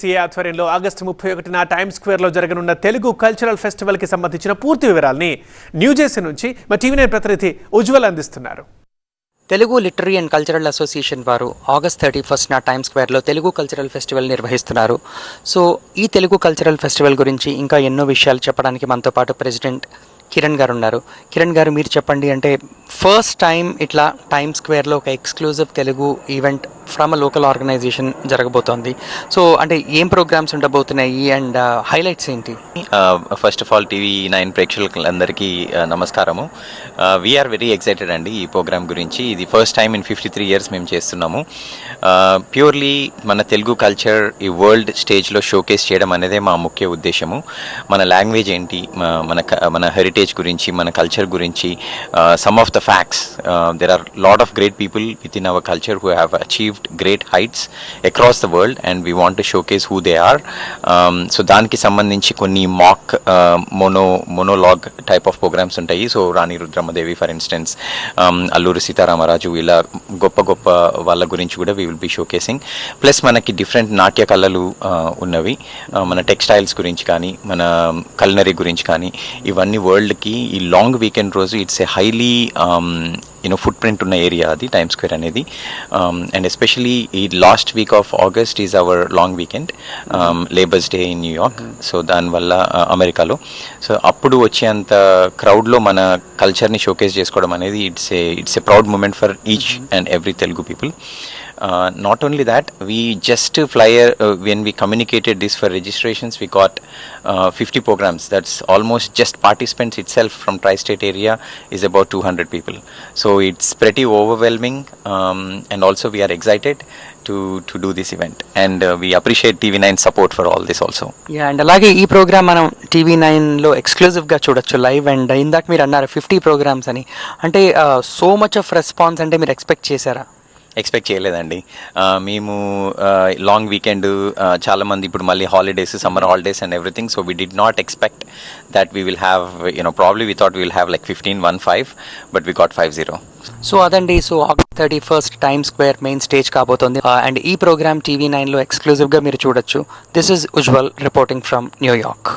CA ఆధ్వర్యంలో August ముప్పై ఒకటిన టైమ్ స్క్వేర్లో జరగనున్న తెలుగు కల్చరల్ ఫెస్టివల్కి సంబంధించిన పూర్తి వివరాల్ని న్యూజెర్సీ నుంచి మా టీవీ నైన్ ప్రతినిధి ఉజ్వల్ అందిస్తున్నారు. Telugu literary and cultural association వారు ఆగస్ట్ థర్టీ ఫస్ట్న టైమ్ స్క్వేర్లో తెలుగు కల్చరల్ ఫెస్టివల్ నిర్వహిస్తున్నారు. సో ఈ తెలుగు కల్చరల్ ఫెస్టివల్ గురించి ఇంకా ఎన్నో విషయాలు చెప్పడానికి మనతో పాటు ప్రెసిడెంట్ కిరణ్ గారు ఉన్నారు. కిరణ్ గారు మీరు చెప్పండి అంటే ఫస్ట్ టైం ఇట్లా టైమ్ స్క్వేర్లో ఒక exclusive Telugu event from a local organization జరగబోతోంది. సో అంటే ఏం ప్రోగ్రామ్స్ ఉండబోతున్నాయి? అండ్ హైలైట్స్ uh, ఏంటి? First of all TV nine ప్రేక్షకులందరికీ uh, నమస్కారము. వీఆర్ వెరీ ఎక్సైటెడ్ అండి ఈ ప్రోగ్రామ్ గురించి. ఇది first time in fifty three years మేము చేస్తున్నాము. Uh, ప్యూర్లీ మన తెలుగు కల్చర్ ఈ వరల్డ్ స్టేజ్లో షోకేస్ చేయడం అనేదే మా ముఖ్య ఉద్దేశము. మన లాంగ్వేజ్ ఏంటి? మన మన హెరిటేజ్ గురించి మన కల్చర్ గురించి some of the facts there are lot of great people with in our culture who have achieve achieved great heights across the world and we want showcase who they are so దానికి సంబంధించి కొన్ని mock mono monologue type of programmes ఉంటాయి. So Rani Rudramadevi for instance um, Alluri Sitaramaraju ఇలా గొప్ప గొప్ప వాళ్ళ గురించి కూడా we will be showcasing plus మనకి డిఫరెంట్ నాట్య కళలు uh, ఉన్నవి. Uh, మన టెక్స్టైల్స్ గురించి కానీ మన కల్నరీ గురించి కానీ ఇవన్నీ వరల్డ్కి ఈ లాంగ్ వీకెండ్ రోజు it's a highly you know footprint ఉన్న ఏరియా అది టైమ్ స్క్వేర్ అనేది అండ్ ఎస్పెషలీ ఈ last week of August is our long weekend labours day in New York so దానివల్ల uh, అమెరికాలో సో అప్పుడు వచ్చేంత క్రౌడ్లో మన కల్చర్ని షోకేస్ చేసుకోవడం అనేది it's a it's a proud moment for each and every Telugu people Uh, not only that, we just uh, flyer uh, when we communicated this for registrations, we got uh, 50 programs. That's almost just participants itself from tri-state area is about 200 people. So it's pretty overwhelming, um, and also we are excited to to do this event, and uh, we appreciate TV9 support for all this also. Yeah and అలాగే ఈ programme మనం TV నైన్లో ఎక్స్క్లూజివ్గా చూడొచ్చు live and ఇందాక మీరు అన్నారు fifty programmes అని అంటే సో మచ్ ఆఫ్ రెస్పాన్స్ అంటే మీరు ఎక్స్పెక్ట్ చేశారా ఎక్స్పెక్ట్ చేయలేదండి. మేము లాంగ్ వీకెండ్ చాలామంది ఇప్పుడు మళ్ళీ holidays summer holidays and everything so we did not expect that we will have you know probably we thought will have like fifteen one five but we got five zero so అదండి. So August thirty first time square main stage కాబోతోంది and ఈ programme TV నైన్లో ఎక్స్క్లూజివ్గా మీరు చూడొచ్చు. This is Ujwal reporting from New York